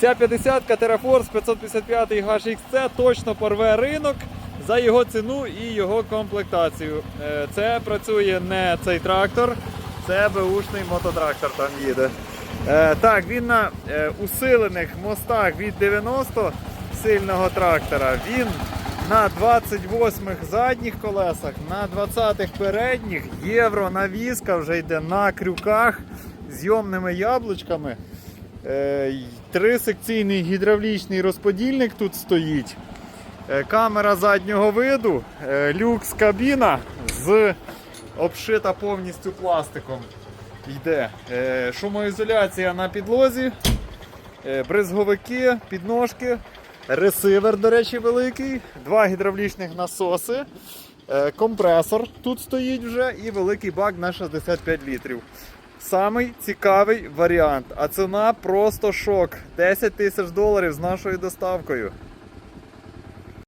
Ця 50-ка Terraforce 555 HXC точно порве ринок за його ціну і його комплектацію. Е, Це працює не цей трактор, це беушний мототрактор там їде. Е, Так, він на е, усилених мостах від 90 сильного трактора. Він на 28-х задніх колесах, на 20-х передніх євро навіска вже йде на крюках з йомними яблучками. Е, Трисекційний гідравлічний розподільник тут стоїть. Е, Камера заднього виду, е, люкс кабіна з обшита повністю пластиком. Йде шумоізоляція на підлозі, бризговики, підножки, ресивер, до речі, великий, два гідравлічних насоси, компресор тут стоїть вже і великий бак на 65 літрів. Самий цікавий варіант, а ціна просто шок. 10 тисяч доларів з нашою доставкою.